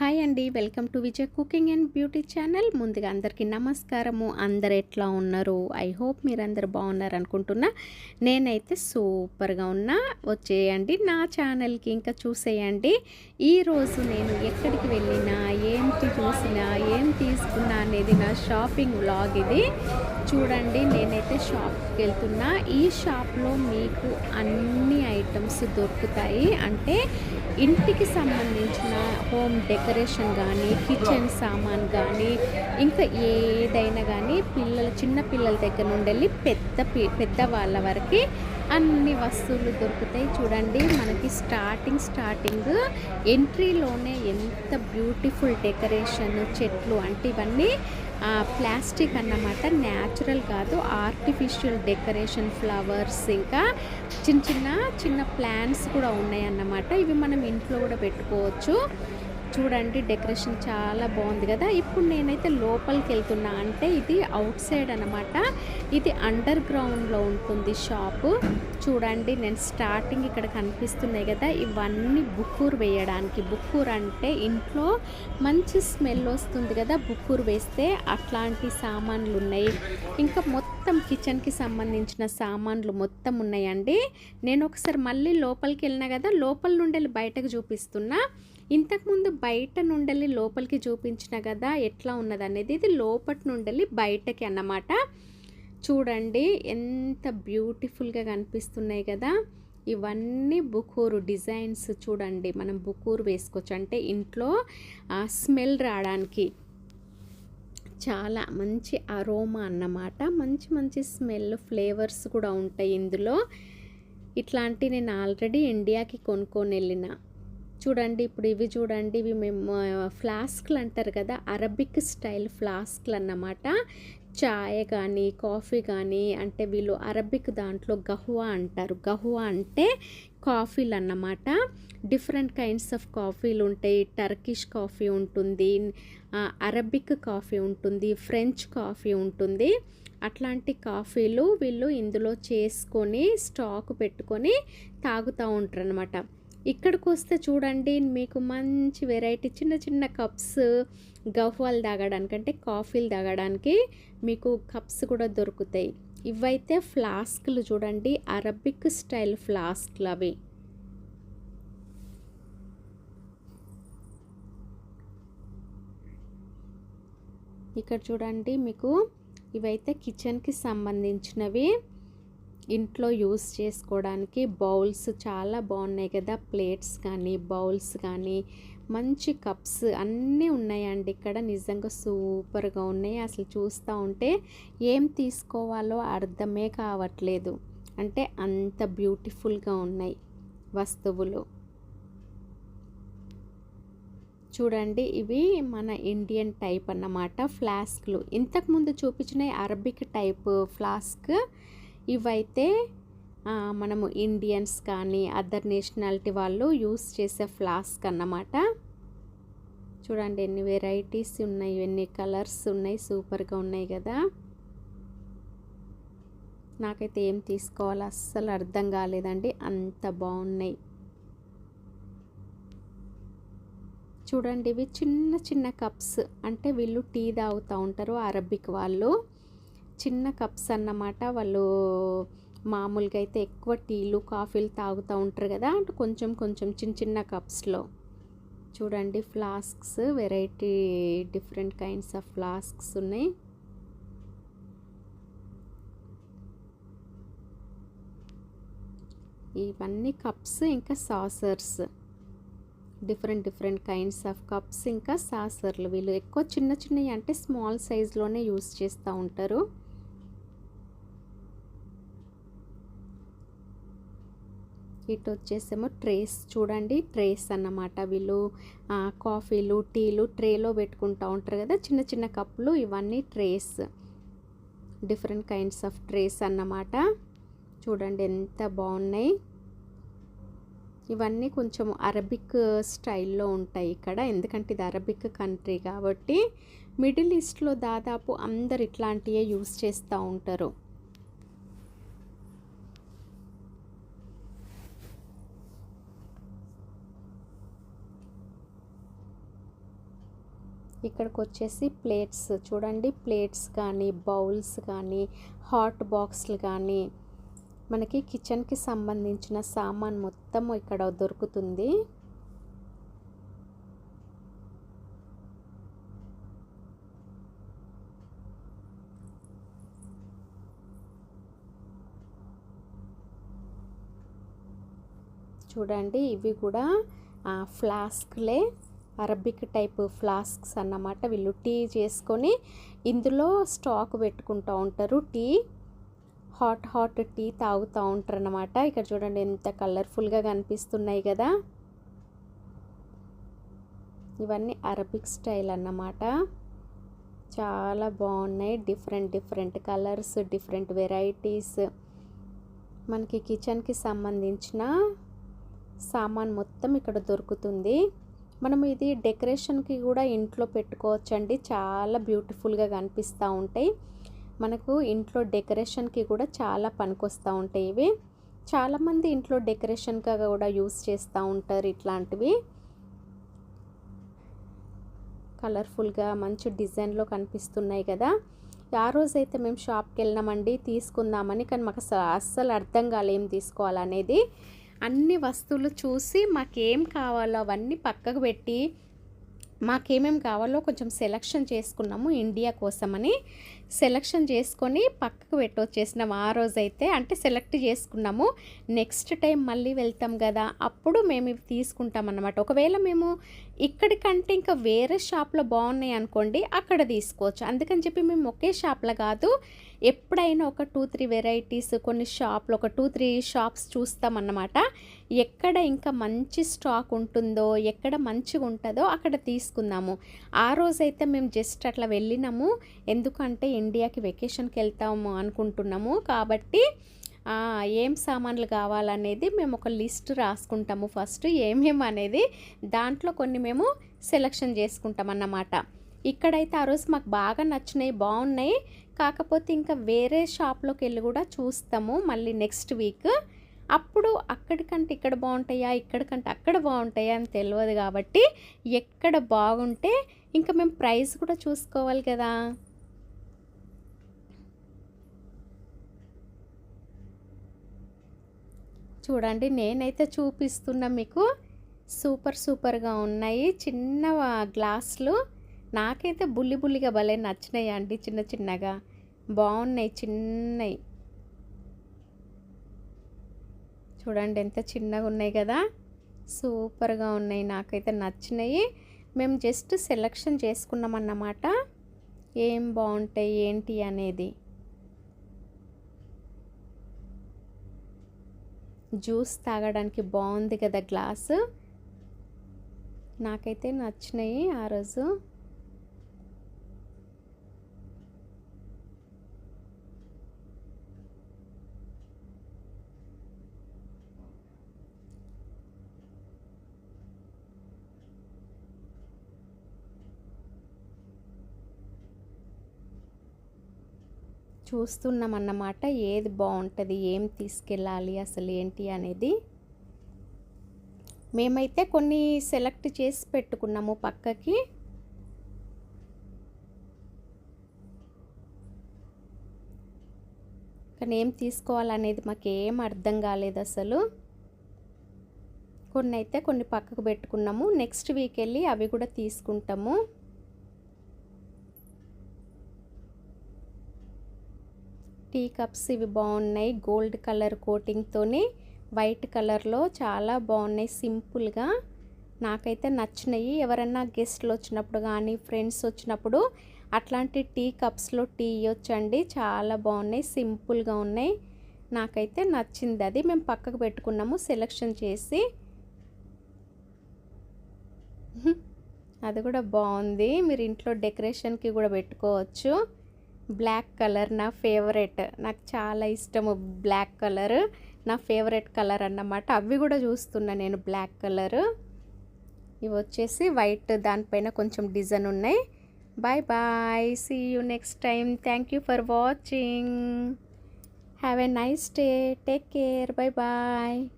Hi అండి. Welcome to Vijay cooking and beauty channel. ముందుగా అందరికీ నమస్కారము. అందరు ఎట్లా ఉన్నారు? ఐ హోప్ మీరందరూ బాగున్నారు అనుకుంటున్నా. నేనైతే సూపర్గా ఉన్నా. వచ్చేయండి నా ఛానల్కి ఇంకా చూసేయండి. ఈరోజు నేను ఎక్కడికి వెళ్ళినా ఏంటి చూసినా ఏం తీసుకున్నా అనేది నా షాపింగ్ వ్లాగ్ ఇది. చూడండి నేనైతే షాప్కి వెళ్తున్నా. ఈ షాప్లో మీకు అన్ని ఐటమ్స్ దొరుకుతాయి. అంటే ఇంటికి సంబంధించిన హోమ్ డెకరేషన్ కానీ కిచెన్ సామాన్ కానీ ఇంకా ఏదైనా కానీ పిల్లలు చిన్న పిల్లల దగ్గర నుండి వెళ్ళి పెద్ద పి- పెద్ద వాళ్ళ వరకు అన్ని వస్తువులు దొరుకుతాయి. చూడండి మనకి స్టార్టింగ్ స్టార్టింగ్ ఎంట్రీలోనే ఎంత బ్యూటిఫుల్ డెకరేషన్ చెట్లు అంటే ఇవన్నీ ప్లాస్టిక్ అన్నమాట న్యాచురల్ కాదు ఆర్టిఫిషియల్ డెకరేషన్ ఫ్లవర్స్ ఇంకా చిన్న చిన్న చిన్న ప్లాంట్స్ కూడా ఉన్నాయన్నమాట. ఇవి మనం ఇంట్లో కూడా పెట్టుకోవచ్చు. చూడండి డెకరేషన్ చాలా బాగుంది కదా. ఇప్పుడు నేనైతే లోపలికి వెళ్తున్నా అంటే ఇది అవుట్ సైడ్ అనమాట ఇది అండర్ గ్రౌండ్లో ఉంటుంది షాపు. చూడండి నేను స్టార్టింగ్ ఇక్కడ కనిపిస్తున్నాయి కదా. ఇవన్నీ బుక్కూరు వేయడానికి. బుక్కూరు అంటే ఇంట్లో మంచి స్మెల్ వస్తుంది కదా బుక్కూరు వేస్తే అట్లాంటి సామాన్లు ఉన్నాయి. ఇంకా మొత్తం కిచెన్కి సంబంధించిన సామాన్లు మొత్తం ఉన్నాయండి. నేను ఒకసారి మళ్ళీ లోపలికి వెళ్ళినా కదా లోపల నుండి వెళ్ళి బయటకు చూపిస్తున్నా. ఇంతకుముందు బయట నుండలి లోపలికి చూపించిన కదా ఎట్లా ఉన్నది అనేది ఇది లోపటి నుండలి బయటకి అన్నమాట. చూడండి ఎంత బ్యూటిఫుల్గా కనిపిస్తున్నాయి కదా. ఇవన్నీ బుకూరు డిజైన్స్ చూడండి మనం బుకూరు వేసుకోవచ్చు. అంటే ఇంట్లో స్మెల్ రావడానికి చాలా మంచి అరోమా అన్నమాట. మంచి మంచి స్మెల్ ఫ్లేవర్స్ కూడా ఉంటాయి ఇందులో. ఇట్లాంటి నేను ఆల్రెడీ ఇండియాకి కొనుక్కొని వెళ్ళిన. చూడండి ఇప్పుడు ఇవి చూడండి ఇవి మేము ఫ్లాస్క్లు అంటారు కదా అరబిక్ స్టైల్ ఫ్లాస్క్లు అన్నమాట. చాయ్ కానీ కాఫీ కానీ అంటే వీళ్ళు అరబిక్ దాంట్లో గహువా అంటారు. గహువా అంటే కాఫీలు అన్నమాట. డిఫరెంట్ కైండ్స్ ఆఫ్ కాఫీలు ఉంటాయి. టర్కిష్ కాఫీ ఉంటుంది అరబిక్ కాఫీ ఉంటుంది ఫ్రెంచ్ కాఫీ ఉంటుంది. అట్లాంటి కాఫీలు వీళ్ళు ఇందులో చేసుకొని స్టాక్ పెట్టుకొని తాగుతూ ఉంటారు అనమాట ఇక్కడికి వస్తే చూడండి మీకు మంచి వెరైటీ చిన్న చిన్న కప్స్ గఫ్వాలు తాగడానికి అంటే కాఫీలు తాగడానికి మీకు కప్స్ కూడా దొరుకుతాయి. ఇవైతే ఫ్లాస్క్లు చూడండి అరబిక్ స్టైల్ ఫ్లాస్క్లు అవి. ఇక్కడ చూడండి మీకు ఇవైతే కిచెన్కి సంబంధించినవి. ఇంట్లో యూస్ చేసుకోవడానికి బౌల్స్ చాలా బాగున్నాయి కదా. ప్లేట్స్ కానీ బౌల్స్ కానీ మంచి కప్స్ అన్నీ ఉన్నాయండి ఇక్కడ. నిజంగా సూపర్గా ఉన్నాయి. అసలు చూస్తూ ఉంటే ఏం తీసుకోవాలో అర్థమే కావట్లేదు. అంటే అంత బ్యూటిఫుల్గా ఉన్నాయి వస్తువులు. చూడండి ఇవి మన ఇండియన్ టైప్ అన్నమాట ఫ్లాస్క్లు. ఇంతకుముందు చూపించిన అరబిక్ టైప్ ఫ్లాస్క్ ఇవైతే మనము ఇండియన్స్ కానీ అదర్ నేషనాలిటీ వాళ్ళు యూస్ చేసే ఫ్లాస్క్ అన్నమాట. చూడండి ఎన్ని వెరైటీస్ ఉన్నాయి ఎన్ని కలర్స్ ఉన్నాయి సూపర్గా ఉన్నాయి కదా. నాకైతే ఏం తీసుకోవాలో అస్సలు అర్థం కాలేదండి అంత బాగున్నాయి. చూడండి ఇవి చిన్న చిన్న కప్స్ అంటే వీళ్ళు టీ తాగుతూ ఉంటారు అరబిక్ వాళ్ళు. చిన్న కప్స్ అన్నమాట. వాళ్ళు మామూలుగా అయితే ఎక్కువ టీలు కాఫీలు తాగుతూ ఉంటారు కదా. అంటే కొంచెం కొంచెం చిన్న చిన్న కప్స్లో. చూడండి flasks variety different kinds of flasks ఉన్నాయి. ఇవన్నీ కప్స్ ఇంకా saucers. Different different kinds of cups ఇంకా సాసర్లు. వీళ్ళు ఎక్కువ చిన్న చిన్నవి అంటే స్మాల్ సైజ్లోనే యూస్ చేస్తూ ఉంటారు. ఇటు వచ్చేసేమో ట్రేస్ చూడండి ట్రేస్ అన్నమాట వీళ్ళు. కాఫీలు టీలు ట్రేలో పెట్టుకుంటూ ఉంటారు కదా చిన్న చిన్న కప్పులు ఇవన్నీ trays. Different kinds of trays అన్నమాట. చూడండి ఎంత బాగున్నాయి. ఇవన్నీ కొంచెం అరబిక్ స్టైల్లో ఉంటాయి ఇక్కడ ఎందుకంటే ఇది అరబిక్ కంట్రీ కాబట్టి. మిడిల్ ఈస్ట్లో దాదాపు అందరు ఇట్లాంటివే యూస్ చేస్తూ ఉంటారు. ఇక్కడికి వచ్చేసి ప్లేట్స్. చూడండి ప్లేట్స్ కానీ బౌల్స్ కానీ హాట్ బాక్స్లు కానీ. మనకి కిచెన్కి సంబంధించిన సామాన్ మొత్తం ఇక్కడ దొరుకుతుంది. చూడండి ఇవి కూడా ఫ్లాస్క్లే. అరబిక్ టైప్ ఫ్లాస్క్స్ అన్నమాట వీళ్ళు టీ చేసుకొని ఇందులో స్టాక్ పెట్టుకుంటూ ఉంటారు. టీ హాట్ హాట్ టీ తాగుతూ ఉంటారు అన్నమాట ఇక్కడ చూడండి ఎంత కలర్ఫుల్గా కనిపిస్తున్నాయి కదా. ఇవన్నీ అరబిక్ స్టైల్ అన్నమాట. చాలా బాగున్నాయి. Different different colours different varieties. మనకి కిచెన్కి సంబంధించిన సామాన్ మొత్తం ఇక్కడ దొరుకుతుంది. మనం ఇది డెకరేషన్కి కూడా ఇంట్లో పెట్టుకోవచ్చండి. చాలా బ్యూటిఫుల్గా కనిపిస్తూ ఉంటాయి. మనకు ఇంట్లో డెకరేషన్కి కూడా చాలా పనికొస్తూ ఉంటాయి ఇవి. చాలామంది ఇంట్లో డెకరేషన్గా కూడా యూస్ చేస్తూ ఉంటారు ఇట్లాంటివి. కలర్ఫుల్గా మంచి డిజైన్లో కనిపిస్తున్నాయి కదా. ఆ రోజైతే మేము షాప్కి వెళ్ళినామండి తీసుకుందామని. కానీ మాకు అసలు అస్సలు అర్థం కాలేం తీసుకోవాలనేది. అన్ని వస్తువులు చూసి మాకేం కావాలో అవన్నీ పక్కకు పెట్టి మాకేమేం కావాలో కొంచెం సెలక్షన్ చేసుకున్నాము ఇండియా కోసమని. సెలక్షన్ చేసుకొని పక్కకు పెట్టొచ్చేసినాము ఆ రోజైతే. అంటే సెలెక్ట్ చేసుకున్నాము. నెక్స్ట్ టైం మళ్ళీ వెళ్తాం కదా అప్పుడు మేము ఇవి తీసుకుంటాం అన్నమాట ఒకవేళ మేము ఇక్కడికంటే ఇంకా వేరే షాప్లో బాగున్నాయి అనుకోండి అక్కడ తీసుకోవచ్చు. అందుకని చెప్పి మేము ఒకే షాప్లో కాదు ఎప్పుడైనా ఒక టూ త్రీ వెరైటీస్ కొన్ని షాప్లు ఒక టూ త్రీ షాప్స్ చూస్తామన్నమాట. ఎక్కడ ఇంకా మంచి స్టాక్ ఉంటుందో ఎక్కడ మంచిగా ఉంటుందో అక్కడ తీసుకుందాము. ఆ రోజైతే మేము జస్ట్ అట్లా వెళ్ళినాము. ఎందుకంటే ఇండియాకి వెకేషన్కి వెళ్తాము అనుకుంటున్నాము. కాబట్టి ఏం సామాన్లు కావాలనేది మేము ఒక లిస్ట్ రాసుకుంటాము ఫస్ట్. ఏమేమి అనేది దాంట్లో కొన్ని మేము సెలెక్షన్ చేసుకుంటాం అన్నమాట ఇక్కడైతే ఆ రోజు మాకు బాగా నచ్చినాయి బాగున్నాయి. కాకపోతే ఇంకా వేరే షాప్లోకి వెళ్ళి కూడా చూస్తాము మళ్ళీ నెక్స్ట్ వీక్. అప్పుడు అక్కడికంటే ఇక్కడ బాగుంటాయా ఇక్కడికంటే అక్కడ బాగుంటాయా అని తెలియదు కాబట్టి ఎక్కడ బాగుంటే ఇంకా మేము ప్రైస్ కూడా చూసుకోవాలి కదా. చూడండి నేనైతే చూపిస్తున్నా మీకు సూపర్ సూపర్గా ఉన్నాయి. చిన్న గ్లాసులు. నాకైతే బుల్లి బుల్లిగా భలే నచ్చినాయి అండి చిన్న చిన్నగా. బాగున్నాయి చిన్నవి చూడండి ఎంత చిన్నగా ఉన్నాయి కదా. సూపర్గా ఉన్నాయి నాకైతే నచ్చినాయి. మేము జస్ట్ సెలెక్షన్ చేసుకున్నామన్నమాట ఏం బాగుంటాయి ఏంటి అనేది. జ్యూస్ తాగడానికి బాగుంది కదా గ్లాసు. నాకైతే నచ్చినాయి ఆ రోజు. చూస్తున్నాం అన్నమాట ఏది బాగుంటుంది ఏం తీసుకెళ్ళాలి? అసలు ఏంటి అనేది. మేమైతే కొన్ని సెలెక్ట్ చేసి పెట్టుకున్నాము పక్కకి. కానీ ఏం తీసుకోవాలనేది మాకు ఏం అర్థం కాలేదు అసలు. కొన్ని అయితే కొన్ని పక్కకు పెట్టుకున్నాము. నెక్స్ట్ వీక్ వెళ్ళి అవి కూడా తీసుకుంటాము. టీ కప్స్ ఇవి బాగున్నాయి. గోల్డ్ కలర్ కోటింగ్తోని వైట్ కలర్లో చాలా బాగున్నాయి. సింపుల్గా నాకైతే నచ్చినాయి. ఎవరన్నా గెస్ట్లు వచ్చినప్పుడు కానీ ఫ్రెండ్స్ వచ్చినప్పుడు అట్లాంటి టీ కప్స్లో టీ ఇవ్వచ్చండి. చాలా బాగున్నాయి. సింపుల్గా ఉన్నాయి. నాకైతే నచ్చింది అది. మేము పక్కకు పెట్టుకున్నాము. సెలెక్షన్ చేసి. అది కూడా బాగుంది. మీరు ఇంట్లో డెకరేషన్కి కూడా పెట్టుకోవచ్చు. బ్లాక్ కలర్ నా ఫేవరెట్. నాకు చాలా ఇష్టము బ్లాక్ కలర్. నా ఫేవరెట్ కలర్ అన్నమాట. అవి కూడా చూస్తున్నా నేను బ్లాక్ కలర్. ఇవి వచ్చేసి వైట్ దానిపైన కొంచెం డిజైన్ ఉన్నాయి. Bye bye. See you next time thank you for watching have a nice day take care bye bye